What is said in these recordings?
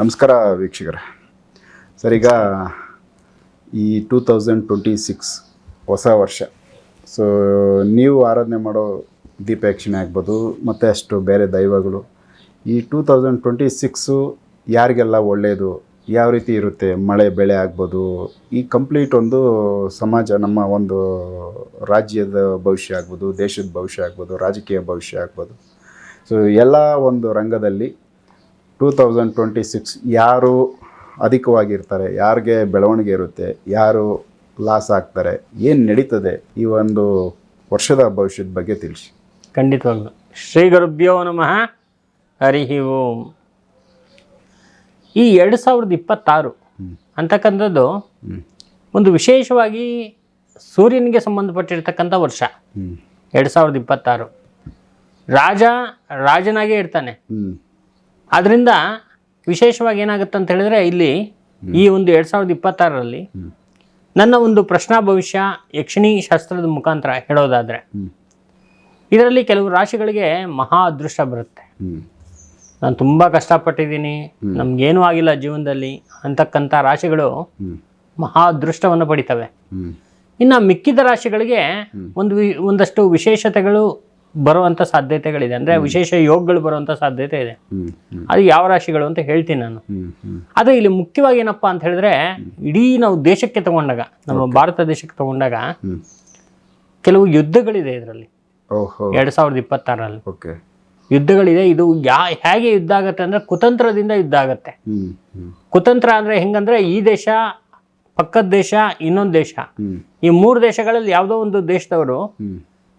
ನಮಸ್ಕಾರ ವೀಕ್ಷಕರೇ. ಸರ್, ಈಗ ಈ ಟೂ ತೌಸಂಡ್ ಟ್ವೆಂಟಿ ಸಿಕ್ಸ್ ಹೊಸ ವರ್ಷ. ಸೊ ನೀವು ಆರಾಧನೆ ಮಾಡೋ ದೀಪಯಕ್ಷಿಣೆ ಆಗ್ಬೋದು, ಮತ್ತು ಅಷ್ಟು ಬೇರೆ ದೈವಗಳು. ಈ ಟೂ ತೌಸಂಡ್ ಟ್ವೆಂಟಿ ಸಿಕ್ಸು ಯಾರಿಗೆಲ್ಲ ಒಳ್ಳೆಯದು ಯಾವ ರೀತಿ ಇರುತ್ತೆ, ಮಳೆ, ಬೆಳೆ ಆಗ್ಬೋದು, ಈ ಕಂಪ್ಲೀಟ್ ಒಂದು ಸಮಾಜ, ನಮ್ಮ ಒಂದು ರಾಜ್ಯದ ಭವಿಷ್ಯ ಆಗ್ಬೋದು, ದೇಶದ ಭವಿಷ್ಯ ಆಗ್ಬೋದು, ರಾಜಕೀಯ ಭವಿಷ್ಯ ಆಗ್ಬೋದು. ಸೊ ಎಲ್ಲ ಒಂದು ರಂಗದಲ್ಲಿ ಟೂ ತೌಸಂಡ್ ಟ್ವೆಂಟಿ ಸಿಕ್ಸ್ ಯಾರು ಅಧಿಕವಾಗಿರ್ತಾರೆ ಯಾರಿಗೆ ಬೆಳವಣಿಗೆ ಇರುತ್ತೆ ಯಾರು ಲಾಸ್ ಆಗ್ತಾರೆ ಏನು ನಡೀತದೆ ಈ ಒಂದು ವರ್ಷದ ಭವಿಷ್ಯದ ಬಗ್ಗೆ ತಿಳಿಸಿ. ಖಂಡಿತವಾಗ್ಲು. ಶ್ರೀ ಗುರುಭ್ಯೋ ನಮಃ. ಹರಿ ಓಂ. ಈ ಎರಡು ಸಾವಿರದ ಇಪ್ಪತ್ತಾರು ಅಂತಕ್ಕಂಥದ್ದು ಒಂದು ವಿಶೇಷವಾಗಿ ಸೂರ್ಯನಿಗೆ ಸಂಬಂಧಪಟ್ಟಿರ್ತಕ್ಕಂಥ ವರ್ಷ. ಎರಡು ಸಾವಿರದ ಇಪ್ಪತ್ತಾರು. ರಾಜ ರಾಜನಾಗೇ ಇರ್ತಾನೆ. ಆದ್ದರಿಂದ ವಿಶೇಷವಾಗಿ ಏನಾಗುತ್ತೆ ಅಂತ ಹೇಳಿದ್ರೆ ಇಲ್ಲಿ ಈ ಒಂದು ಎರಡು ಸಾವಿರದ ಇಪ್ಪತ್ತಾರರಲ್ಲಿ ನನ್ನ ಒಂದು ಪ್ರಶ್ನಾ ಭವಿಷ್ಯ ಯಕ್ಷಿಣಿ ಶಾಸ್ತ್ರದ ಮುಖಾಂತರ ಹೇಳೋದಾದರೆ ಇದರಲ್ಲಿ ಕೆಲವು ರಾಶಿಗಳಿಗೆ ಮಹಾ ಅದೃಷ್ಟ ಬರುತ್ತೆ. ನಾನು ತುಂಬ ಕಷ್ಟಪಟ್ಟಿದ್ದೀನಿ ನಮಗೇನೂ ಆಗಿಲ್ಲ ಜೀವನದಲ್ಲಿ ಅಂತಕ್ಕಂಥ ರಾಶಿಗಳು ಮಹಾ ಅದೃಷ್ಟವನ್ನು ಪಡಿತವೆ. ಇನ್ನು ಮಿಕ್ಕಿದ ರಾಶಿಗಳಿಗೆ ಒಂದು ವಿ- ಒಂದಷ್ಟು ವಿಶೇಷತೆಗಳು ಬರುವಂಥ ಸಾಧ್ಯತೆಗಳಿದೆ. ಅಂದರೆ ವಿಶೇಷ ಯೋಗಗಳು ಬರುವಂಥ ಸಾಧ್ಯತೆ ಇದೆ. ಅದು ಯಾವ ರಾಶಿಗಳು ಅಂತ ಹೇಳ್ತೀನಿ ನಾನು. ಆದರೆ ಇಲ್ಲಿ ಮುಖ್ಯವಾಗಿ ಏನಪ್ಪಾ ಅಂತ ಹೇಳಿದ್ರೆ ಇಡೀ ನಾವು ದೇಶಕ್ಕೆ ತಗೊಂಡಾಗ ನಮ್ಮ ಭಾರತ ದೇಶಕ್ಕೆ ತಗೊಂಡಾಗ ಕೆಲವು ಯುದ್ಧಗಳಿದೆ ಇದರಲ್ಲಿ. ಎರಡ್ ಸಾವಿರದ ಇಪ್ಪತ್ತಾರಲ್ಲಿ ಯುದ್ಧಗಳಿದೆ. ಇದು ಯಾ ಹೇಗೆ ಯುದ್ಧ ಆಗತ್ತೆ ಅಂದ್ರೆ ಕುತಂತ್ರದಿಂದ ಯುದ್ಧ ಆಗತ್ತೆ. ಕುತಂತ್ರ ಅಂದ್ರೆ ಹೆಂಗಂದ್ರೆ ಈ ದೇಶ ಪಕ್ಕದ ದೇಶ ಇನ್ನೊಂದು ದೇಶ. ಈ ಮೂರು ದೇಶಗಳಲ್ಲಿ ಯಾವುದೋ ಒಂದು ದೇಶದವರು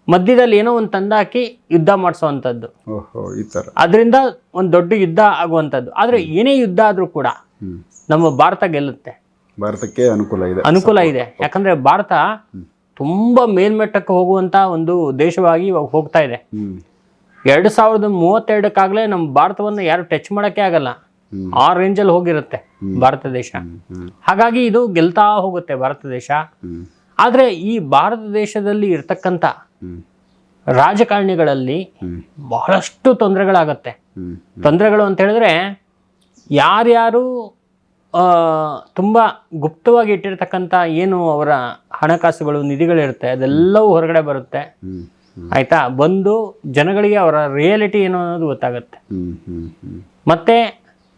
ಮಧ್ಯದಲ್ಲಿ ಏನೋ ಒಂದು ತಂದಾಕಿ ಯುದ್ಧ ಮಾಡಿಸೋವಂಥದ್ದು. ಈ ಥರ ಅದರಿಂದ ಒಂದು ದೊಡ್ಡ ಯುದ್ಧ ಆಗುವಂಥದ್ದು. ಆದರೆ ಏನೇ ಯುದ್ಧ ಆದರೂ ಕೂಡ ನಮ್ಮ ಭಾರತ ಗೆಲ್ಲುತ್ತೆ. ಭಾರತಕ್ಕೆ ಅನುಕೂಲ ಇದೆ. ಅನುಕೂಲ ಇದೆ. ಯಾಕಂದ್ರೆ ಭಾರತ ತುಂಬಾ ಮೇಲ್ಮಟ್ಟಕ್ಕೆ ಹೋಗುವಂತ ಒಂದು ದೇಶವಾಗಿ ಇವಾಗ ಹೋಗ್ತಾ ಇದೆ. ಎರಡ್ ಸಾವಿರದ ಮೂವತ್ತೆರಡಕ್ಕಾಗಲೇ ನಮ್ಮ ಭಾರತವನ್ನು ಯಾರು ಟಚ್ ಮಾಡೋಕ್ಕೆ ಆಗಲ್ಲ. ಆ ರೇಂಜಲ್ಲಿ ಹೋಗಿರುತ್ತೆ ಭಾರತ ದೇಶ. ಹಾಗಾಗಿ ಇದು ಗೆಲ್ತಾ ಹೋಗುತ್ತೆ ಭಾರತ ದೇಶ. ಆದ್ರೆ ಈ ಭಾರತ ದೇಶದಲ್ಲಿ ಇರ್ತಕ್ಕಂಥ ರಾಜಕಾರಣಿಗಳಲ್ಲಿ ಬಹಳಷ್ಟು ತೊಂದರೆಗಳಾಗತ್ತೆ. ತೊಂದರೆಗಳು ಅಂತ ಹೇಳಿದ್ರೆ ಯಾರ್ಯಾರು ತುಂಬ ಗುಪ್ತವಾಗಿ ಇಟ್ಟಿರ್ತಕ್ಕಂಥ ಏನು ಅವರ ಹಣಕಾಸುಗಳು ನಿಧಿಗಳಿರುತ್ತೆ ಅದೆಲ್ಲವೂ ಹೊರಗಡೆ ಬರುತ್ತೆ. ಆಯಿತಾ? ಬಂದು ಜನಗಳಿಗೆ ಅವರ ರಿಯಾಲಿಟಿ ಏನು ಅನ್ನೋದು ಗೊತ್ತಾಗುತ್ತೆ. ಮತ್ತು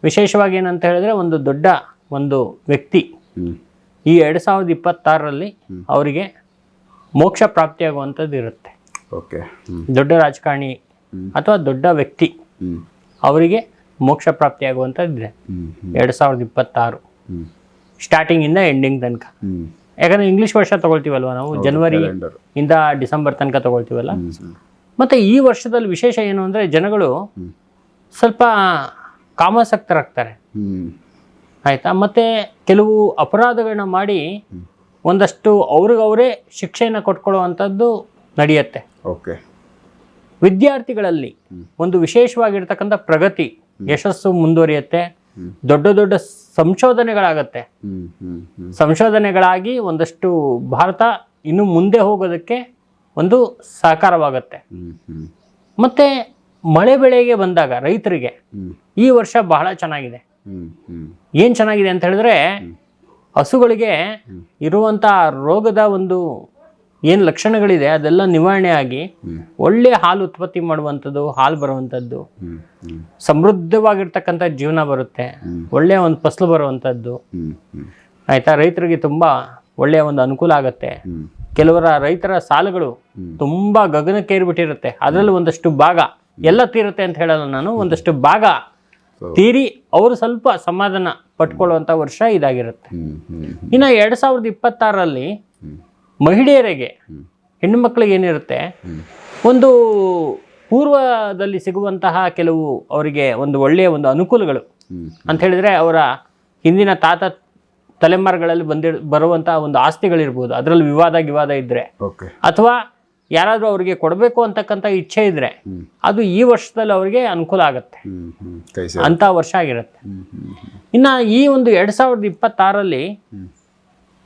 ವಿಶೇಷವಾಗಿ ಏನಂತ ಹೇಳಿದ್ರೆ ಒಂದು ದೊಡ್ಡ ಒಂದು ವ್ಯಕ್ತಿ ಈ ಎರಡು ಸಾವಿರದ ಇಪ್ಪತ್ತಾರರಲ್ಲಿ ಅವರಿಗೆ ಮೋಕ್ಷ ಪ್ರಾಪ್ತಿಯಾಗುವಂಥದ್ದು ಇರುತ್ತೆ. ಓಕೆ. ದೊಡ್ಡ ರಾಜಕಾರಣಿ ಅಥವಾ ದೊಡ್ಡ ವ್ಯಕ್ತಿ ಅವರಿಗೆ ಮೋಕ್ಷ ಪ್ರಾಪ್ತಿಯಾಗುವಂಥದ್ದಿದೆ. ಎರಡು ಸಾವಿರದ ಇಪ್ಪತ್ತಾರು. ಸ್ಟಾರ್ಟಿಂಗಿಂದ ಎಂಡಿಂಗ್ ತನಕ. ಯಾಕಂದರೆ ಇಂಗ್ಲೀಷ್ ವರ್ಷ ತಗೊಳ್ತೀವಲ್ವ ನಾವು? ಜನವರಿ ಇಂದ ಡಿಸೆಂಬರ್ ತನಕ ತಗೊಳ್ತೀವಲ್ಲ? ಮತ್ತು ಈ ವರ್ಷದಲ್ಲಿ ವಿಶೇಷ ಏನು ಅಂದರೆ ಜನಗಳು ಸ್ವಲ್ಪ ಕಾಮಾಸಕ್ತರಾಗ್ತಾರೆ. ಆಯಿತಾ? ಮತ್ತು ಕೆಲವು ಅಪರಾಧಗಳನ್ನ ಮಾಡಿ ಒಂದಷ್ಟು ಅವ್ರಿಗವರೇ ಶಿಕ್ಷೆಯನ್ನು ಕೊಟ್ಕೊಳ್ಳುವಂಥದ್ದು ನಡೆಯುತ್ತೆ. ಓಕೆ. ವಿದ್ಯಾರ್ಥಿಗಳಲ್ಲಿ ಒಂದು ವಿಶೇಷವಾಗಿರ್ತಕ್ಕಂಥ ಪ್ರಗತಿ ಯಶಸ್ಸು ಮುಂದುವರಿಯುತ್ತೆ. ದೊಡ್ಡ ದೊಡ್ಡ ಸಂಶೋಧನೆಗಳಾಗತ್ತೆ. ಸಂಶೋಧನೆಗಳಾಗಿ ಒಂದಷ್ಟು ಭಾರತ ಇನ್ನು ಮುಂದೆ ಹೋಗೋದಕ್ಕೆ ಒಂದು ಸಹಕಾರವಾಗುತ್ತೆ. ಮತ್ತೆ ಮಳೆ ಬೆಳೆಗೆ ಬಂದಾಗ ರೈತರಿಗೆ ಈ ವರ್ಷ ಬಹಳ ಚೆನ್ನಾಗಿದೆ. ಏನು ಚೆನ್ನಾಗಿದೆ ಅಂತ ಹೇಳಿದ್ರೆ ಹಸುಗಳಿಗೆ ಇರುವಂಥ ರೋಗದ ಒಂದು ಏನು ಲಕ್ಷಣಗಳಿದೆ ಅದೆಲ್ಲ ನಿವಾರಣೆ ಆಗಿ. ಒಳ್ಳೆ ಹಾಲು ಉತ್ಪತ್ತಿ ಮಾಡುವಂಥದ್ದು ಹಾಲು ಬರುವಂಥದ್ದು ಸಮೃದ್ಧವಾಗಿರ್ತಕ್ಕಂಥ ಜೀವನ ಬರುತ್ತೆ. ಒಳ್ಳೆಯ ಒಂದು ಫಸಲು ಬರುವಂಥದ್ದು. ಆಯಿತಾ? ರೈತರಿಗೆ ತುಂಬ ಒಳ್ಳೆಯ ಒಂದು ಅನುಕೂಲ ಆಗುತ್ತೆ. ಕೆಲವರ ರೈತರ ಸಾಲಗಳು ತುಂಬ ಗಗನಕ್ಕೇರಿಬಿಟ್ಟಿರುತ್ತೆ ಅದರಲ್ಲಿ ಒಂದಷ್ಟು ಭಾಗ. ಎಲ್ಲ ತೀರುತ್ತೆ ಅಂತ ಹೇಳಲ್ಲ ನಾನು. ಒಂದಷ್ಟು ಭಾಗ ತೀರಿ ಅವರು ಸ್ವಲ್ಪ ಸಮಾಧಾನ ಪಟ್ಕೊಳ್ಳುವಂಥ ವರ್ಷ ಇದಾಗಿರುತ್ತೆ. ಇನ್ನು ಎರಡು ಸಾವಿರದ ಇಪ್ಪತ್ತಾರರಲ್ಲಿ ಹ್ಮ್. ಮಹಿಳೆಯರಿಗೆ ಹೆಣ್ಣು ಮಕ್ಕಳಿಗೆ ಏನಿರುತ್ತೆ? ಒಂದು ಪೂರ್ವದಲ್ಲಿ ಸಿಗುವಂತಹ ಕೆಲವು ಅವರಿಗೆ ಒಂದು ಒಳ್ಳೆಯ ಒಂದು ಅನುಕೂಲಗಳು. ಅಂತ ಹೇಳಿದ್ರೆ ಅವರ ಹಿಂದಿನ ತಾತ ತಲೆಮಾರುಗಳಲ್ಲಿ ಬಂದಿ ಬರುವಂತಹ ಒಂದು ಆಸ್ತಿಗಳಿರ್ಬೋದು. ಅದರಲ್ಲಿ ವಿವಾದ ಗಿವಾದ ಇದ್ದರೆ ಅಥವಾ ಯಾರಾದರೂ ಅವರಿಗೆ ಕೊಡಬೇಕು ಅಂತಕ್ಕಂಥ ಇಚ್ಛೆ ಇದ್ದರೆ ಅದು ಈ ವರ್ಷದಲ್ಲಿ ಅವರಿಗೆ ಅನುಕೂಲ ಆಗುತ್ತೆ. ಅಂತ ಅಂಥ ವರ್ಷ ಆಗಿರುತ್ತೆ. ಇನ್ನು ಈ ಒಂದು ಎರಡು ಸಾವಿರದ ಇಪ್ಪತ್ತಾರಲ್ಲಿ.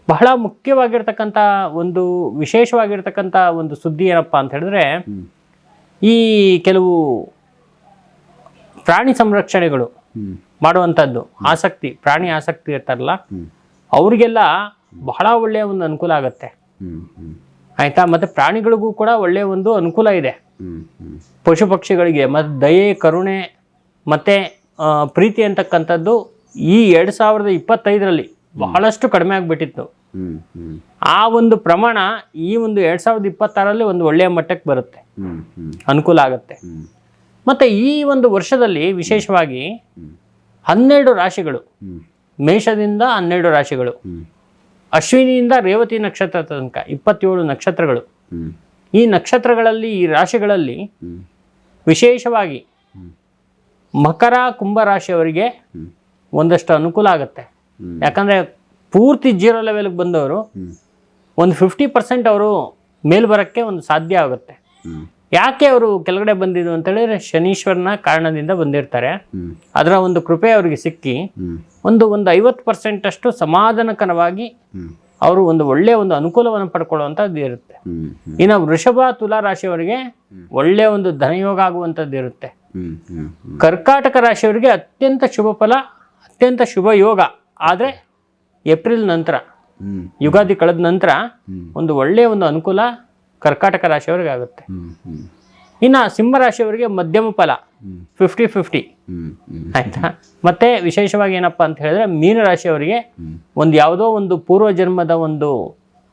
ಬಹಳ ಮುಖ್ಯವಾಗಿರ್ತಕ್ಕಂಥ ಒಂದು ವಿಶೇಷವಾಗಿರ್ತಕ್ಕಂಥ ಒಂದು ಸುದ್ದಿ ಏನಪ್ಪ ಅಂತ ಹೇಳಿದ್ರೆ ಈ ಕೆಲವು ಪ್ರಾಣಿ ಸಂರಕ್ಷಣೆಗಳು ಮಾಡುವಂಥದ್ದು ಆಸಕ್ತಿ ಪ್ರಾಣಿ ಆಸಕ್ತಿ ಇರ್ತಾರಲ್ಲ. ಅವ್ರಿಗೆಲ್ಲ ಬಹಳ ಒಳ್ಳೆಯ ಒಂದು ಅನುಕೂಲ ಆಗುತ್ತೆ. ಆಯ್ತಾ? ಮತ್ತೆ ಪ್ರಾಣಿಗಳಿಗೂ ಕೂಡ ಒಳ್ಳೆಯ ಒಂದು ಅನುಕೂಲ ಇದೆ. ಪಶು ಪಕ್ಷಿಗಳಿಗೆ ಮತ್ತು ದಯೆ ಕರುಣೆ ಮತ್ತೆ ಪ್ರೀತಿ ಅಂತಕ್ಕಂಥದ್ದು ಈ ಎರಡು ಸಾವಿರದ ಇಪ್ಪತ್ತೈದರಲ್ಲಿ ಬಹಳಷ್ಟು ಕಡಿಮೆ ಆಗಿಬಿಟ್ಟಿತ್ತು. ಆ ಒಂದು ಪ್ರಮಾಣ ಈ ಒಂದು ಎರಡ್ ಸಾವಿರದ ಇಪ್ಪತ್ತಾರಲ್ಲಿ ಒಂದು ಒಳ್ಳೆಯ ಮಟ್ಟಕ್ಕೆ ಬರುತ್ತೆ. ಅನುಕೂಲ ಆಗುತ್ತೆ. ಮತ್ತೆ ಈ ಒಂದು ವರ್ಷದಲ್ಲಿ ವಿಶೇಷವಾಗಿ. ಹನ್ನೆರಡು ರಾಶಿಗಳು ಮೇಷದಿಂದ ಹನ್ನೆರಡು ರಾಶಿಗಳು ಅಶ್ವಿನಿಯಿಂದ ರೇವತಿ ನಕ್ಷತ್ರ ತನಕ ಇಪ್ಪತ್ತೇಳು ನಕ್ಷತ್ರಗಳು. ಈ ನಕ್ಷತ್ರಗಳಲ್ಲಿ ಈ ರಾಶಿಗಳಲ್ಲಿ ವಿಶೇಷವಾಗಿ ಮಕರ ಕುಂಭ ರಾಶಿಯವರಿಗೆ. ಒಂದಷ್ಟು ಅನುಕೂಲ ಆಗುತ್ತೆ. ಯಾಕಂದರೆ ಪೂರ್ತಿ ಜೀರೋ ಲೆವೆಲ್ಗೆ ಬಂದವರು ಒಂದು ಫಿಫ್ಟಿ ಪರ್ಸೆಂಟ್ ಅವರು ಮೇಲ್ ಬರೋಕ್ಕೆ ಒಂದು ಸಾಧ್ಯ ಆಗುತ್ತೆ. ಯಾಕೆ ಅವರು ಕೆಳಗಡೆ ಬಂದಿದ್ದು ಅಂತ ಹೇಳಿದ್ರೆ ಶನೀಶ್ವರನ ಕಾರಣದಿಂದ ಬಂದಿರ್ತಾರೆ. ಅದರ ಒಂದು ಕೃಪೆ ಅವರಿಗೆ ಸಿಕ್ಕಿ ಒಂದು ಒಂದು ಐವತ್ತು ಪರ್ಸೆಂಟ್ ಅಷ್ಟು ಸಮಾಧಾನಕರವಾಗಿ ಅವರು ಒಂದು ಒಳ್ಳೆಯ ಒಂದು ಅನುಕೂಲವನ್ನು ಪಡ್ಕೊಳ್ಳುವಂಥದ್ದು ಇರುತ್ತೆ. ಇನ್ನು ವೃಷಭ ತುಲಾ ರಾಶಿಯವರಿಗೆ ಒಳ್ಳೆಯ ಒಂದು ಧನಯೋಗ ಆಗುವಂಥದ್ದು ಇರುತ್ತೆ. ಕರ್ಕಾಟಕ ರಾಶಿಯವರಿಗೆ ಅತ್ಯಂತ ಶುಭ ಫಲ ಅತ್ಯಂತ ಶುಭ ಯೋಗ. ಆದರೆ ಏಪ್ರಿಲ್ ನಂತರ ಯುಗಾದಿ ಕಳೆದ ನಂತರ ಒಂದು ಒಳ್ಳೆಯ ಒಂದು ಅನುಕೂಲ ಕರ್ಕಾಟಕ ರಾಶಿಯವರಿಗೆ ಆಗುತ್ತೆ. ಇನ್ನು ಸಿಂಹ ರಾಶಿಯವರಿಗೆ ಮಧ್ಯಮ ಫಲ. ಫಿಫ್ಟಿ ಫಿಫ್ಟಿ ಆಯ್ತಾ? ಮತ್ತೆ ವಿಶೇಷವಾಗಿ ಏನಪ್ಪ ಅಂತ ಹೇಳಿದ್ರೆ ಮೀನ ರಾಶಿಯವರಿಗೆ ಹ್ಮ್. ಒಂದು ಯಾವುದೋ ಒಂದು ಪೂರ್ವ ಜನ್ಮದ ಒಂದು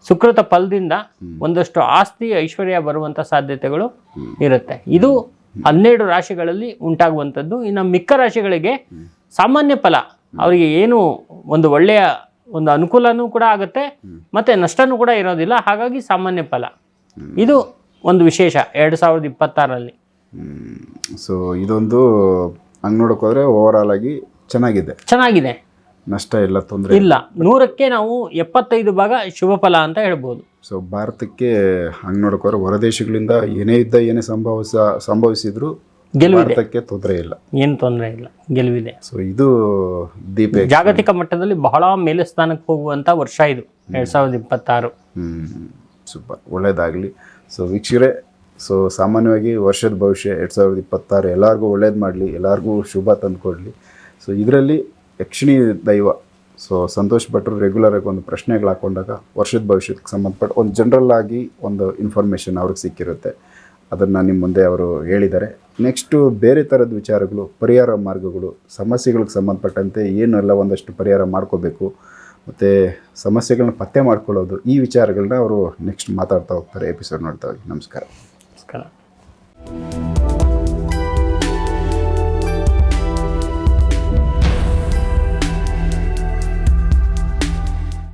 ಸುಕೃತ ಫಲದಿಂದ ಒಂದಷ್ಟು ಆಸ್ತಿ ಐಶ್ವರ್ಯ ಬರುವಂತ ಸಾಧ್ಯತೆಗಳು ಇರುತ್ತೆ. ಇದು ಹನ್ನೆರಡು ರಾಶಿಗಳಲ್ಲಿ ಉಂಟಾಗುವಂಥದ್ದು. ಇನ್ನು ಮಿಕ್ಕ ರಾಶಿಗಳಿಗೆ ಸಾಮಾನ್ಯ ಫಲ ಅವರಿಗೆ ಏನು ಒಂದು ಒಳ್ಳೆಯ ಒಂದು ಅನುಕೂಲನೂ ಕೂಡ ಆಗುತ್ತೆ ಮತ್ತು ನಷ್ಟನೂ ಕೂಡ ಇರೋದಿಲ್ಲ. ಹಾಗಾಗಿ ಸಾಮಾನ್ಯ ಫಲ. ಇದು ಒಂದು ವಿಶೇಷ ಎರಡು ಸಾವಿರದ ಇಪ್ಪತ್ತಾರರಲ್ಲಿ. ಸೊ ಇದೊಂದು ಹಂಗೆ ನೋಡೋಕೆ ಹೋದರೆ ಓವರಾಲ್ ಆಗಿ ಚೆನ್ನಾಗಿದೆ. ಚೆನ್ನಾಗಿದೆ. ನಷ್ಟ ಇಲ್ಲ ತೊಂದರೆ ಇಲ್ಲ. ನೂರಕ್ಕೆ ನಾವು ಎಪ್ಪತ್ತೈದು ಭಾಗ ಶುಭ ಫಲ ಅಂತ ಹೇಳ್ಬೋದು. ಸೊ ಭಾರತಕ್ಕೆ ಹಂಗೆ ನೋಡೋಕೋದ್ರೆ ಹೊರದೇಶಗಳಿಂದ ಏನೇ ಇದ್ದ ಏನೇ ಸಂಭವಿಸ ಸಂಭವಿಸಿದ್ರು ಗೆಲುವಿದೆ. ಭಾರತಕ್ಕೆ ತೊಂದರೆ ಇಲ್ಲ. ಏನು ತೊಂದರೆ ಇಲ್ಲ. ಗೆಲುವಿದೆ. ಸೊ ಇದು ದೀಪ ಜಾಗತಿಕ ಮಟ್ಟದಲ್ಲಿ ಬಹಳ ಮೇಲೆ ಸ್ಥಾನಕ್ಕೆ ಹೋಗುವಂತ ವರ್ಷ ಇದು. ಎರಡ್ ಸಾವಿರದ ಇಪ್ಪತ್ತಾರು. ಹ್ಮ್. ಸೂಪರ್. ಒಳ್ಳೇದಾಗಲಿ. ಸೊ ವೀಕ್ಷಕರೇ ಸೊ ಸಾಮಾನ್ಯವಾಗಿ ವರ್ಷದ ಭವಿಷ್ಯ ಎರಡು ಸಾವಿರದ ಇಪ್ಪತ್ತಾರು ಎಲ್ಲರಿಗೂ ಒಳ್ಳೇದು ಮಾಡಲಿ ಎಲ್ಲರಿಗೂ ಶುಭ ತಂದುಕೊಡಲಿ ಸೊ ಇದರಲ್ಲಿ ಯಕ್ಷಿಣಿ ದೈವ. ಸೊ ಸಂತೋಷ್ ಭಟ್ರು ರೆಗ್ಯುಲರ್ ಆಗಿ ಒಂದು ಪ್ರಶ್ನೆಗಳು ಹಾಕೊಂಡಾಗ ವರ್ಷದ ಭವಿಷ್ಯಕ್ಕೆ ಸಂಬಂಧಪಟ್ಟ ಒಂದು ಜನರಲ್ ಆಗಿ ಒಂದು ಇನ್ಫಾರ್ಮೇಷನ್ ಅವ್ರಿಗೆ ಸಿಕ್ಕಿರುತ್ತೆ. ಅದನ್ನು ನಿಮ್ಮ ಮುಂದೆ ಅವರು ಹೇಳಿದ್ದಾರೆ. ನೆಕ್ಸ್ಟು ಬೇರೆ ಥರದ ವಿಚಾರಗಳು, ಪರಿಹಾರ ಮಾರ್ಗಗಳು, ಸಮಸ್ಯೆಗಳಿಗೆ ಸಂಬಂಧಪಟ್ಟಂತೆ ಏನೆಲ್ಲ ಒಂದಷ್ಟು ಪರಿಹಾರ ಮಾಡ್ಕೋಬೇಕು, ಮತ್ತು ಸಮಸ್ಯೆಗಳನ್ನ ಪತ್ತೆ ಮಾಡ್ಕೊಳ್ಳೋದು, ಈ ವಿಚಾರಗಳನ್ನ ಅವರು ನೆಕ್ಸ್ಟ್ ಮಾತಾಡ್ತಾ ಹೋಗ್ತಾರೆ ಎಪಿಸೋಡ್ ನೋಡ್ತಾ ಹೋಗಿ. ನಮಸ್ಕಾರ. ನಮಸ್ಕಾರ.